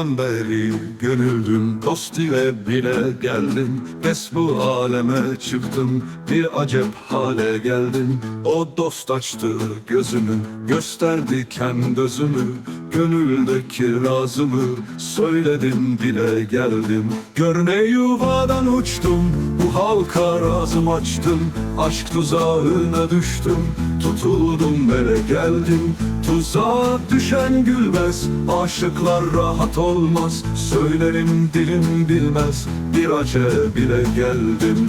Bundan beri gönüldüm dost ile bile geldim. Pes bu aleme çıktım bir acep hale geldim. O dost açtı gözümü gösterdi kendi özümü. Gönüldeki razımı söyledim dile geldim. Görne yuvadan uçtum bu halka razım açtım. Aşk tuzağına düştüm tutuldum böyle geldim Tuzağa düşen gülmez Aşıklar rahat olmaz. Söylerim dilim bilmez Bir acı bile geldim.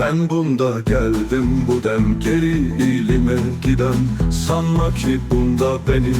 Ben bunda geldim bu dem geri ilime giden. Sanma ki bunda beni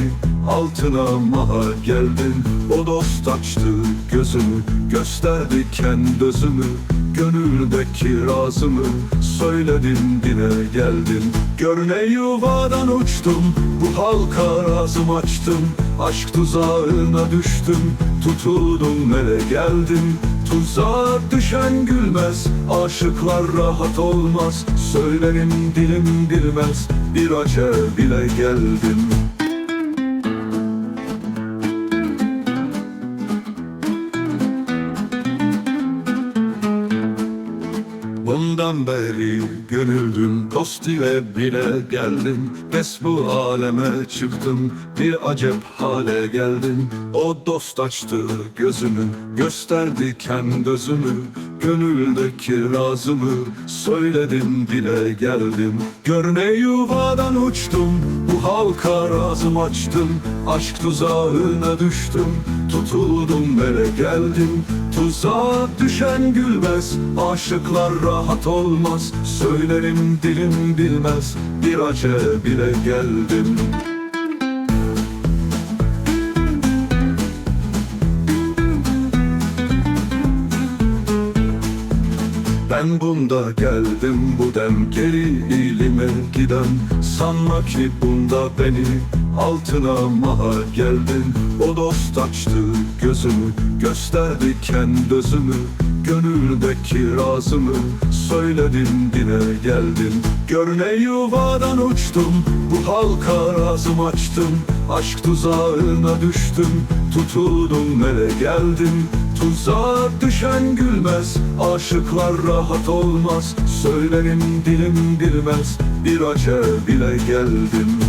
altına mahal geldin O dost açtı gözümü gösterdi kendi özümü Gönüldeki razımı. Söyledim dile geldim Görne yuvadan uçtum bu halka razım açtım. Aşk tuzağına düştüm tutuldum ele geldim Tuzağa düşen gülmez Aşıklar rahat olmaz. Söylerim dilim bilmez Bir acı bile geldim Bundan beri gönüldüm dost ile bile geldim. Pes bu aleme çıktım bir acep hale geldim. O dost açtı gözümü gösterdi kendi özümü. Gönüldeki razımı söyledim dile geldim. Görne yuvadan uçtum halka razım açtım Aşk tuzağına düştüm. Tutuldum böyle geldim. Tuzağa düşen gülmez Aşıklar rahat olmaz. Söylerim dilim bilmez Bir acı bile geldim Ben bunda geldim bu dem geri ilime giden. Sanma ki bunda beni altına mahal geldin. O dost açtı gözümü gösterdi kendi özümü. Gönüldeki razımı söyledim dile geldim. Görne yuvadan uçtum bu halka razım açtım. Aşk tuzağına düştüm tutuldum ele geldim Tuzağa düşen gülmez Aşıklar rahat olmaz Söylerim dilim bilmez Bir acı bile geldim